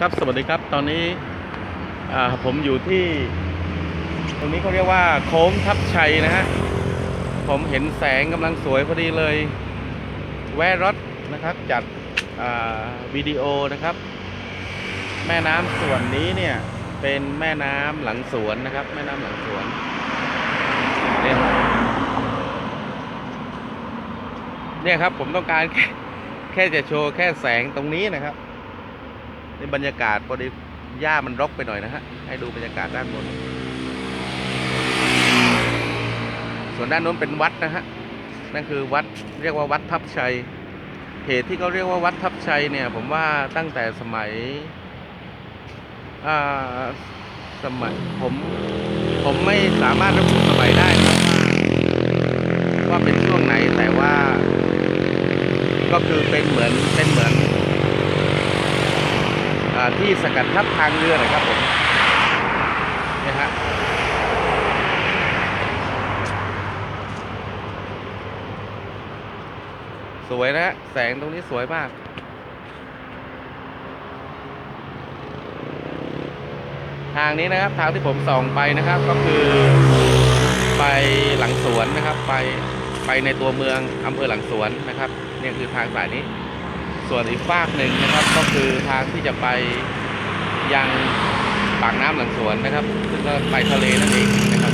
ครับสวัสดีครับตอนนี้ผมอยู่ที่ ตรงนี้เขาเรียกว่าโค้งทับชัยนะฮะผมเห็นแสงกำลังสวยพอดีเลย แวะรถนะครับจัดวิดีโอนะครับ แม่น้ำส่วนนี้เนี่ยเป็นแม่น้ำหลังสวนนะครับ แม่น้ำหลังสวนเนี่ยเนี่ยครับผมต้องการแค่แค่จะโชว์แค่แสงตรงนี้นะครับ นี่บรรยากาศพอดีหญ้ามันรกไปหน่อยนะฮะ ให้ดูบรรยากาศด้านบน ส่วนด้านโน้นเป็นวัดนะฮะ นั่นคือวัดเรียกว่าวัดทับชัยเหตุที่เขาเรียกว่าวัดทับชัยเนี่ย ผมว่าตั้งแต่สมัยอ่าสมัยผมผมไม่สามารถระบุสมัยได้นะว่าเป็นช่วงไหนแต่ว่า ก็คือเป็นเหมือนเป็นเหมือน ที่สกัดทับทางเรือหน่อยครับผมนี่ยฮะสวยนะฮะแสงตรงนี้สวยมากทางนี้นะครับทางที่ผมส่องไปนะครับก็คือไปหลังสวนนะครับ ไปไปในตัวเมืองอำเภอหลังสวนนะครับ เนี่ยคือทางสายนี้ ส่วนอีกฝากหนึ่งนะครับก็คือทางที่จะไปยังปากน้ำหลังสวนนะครับ ซึ่งก็ไปทะเลนั่นเองนะครับ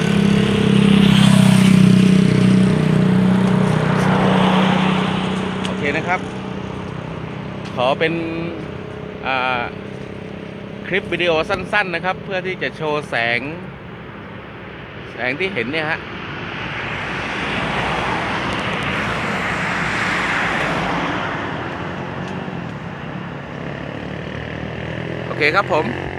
โอเคนะครับ ขอเป็นคลิปวิดีโอสั้น ๆ นะครับ เพื่อที่จะโชว์แสง แสงที่เห็นเนี่ยฮะ เคครับผม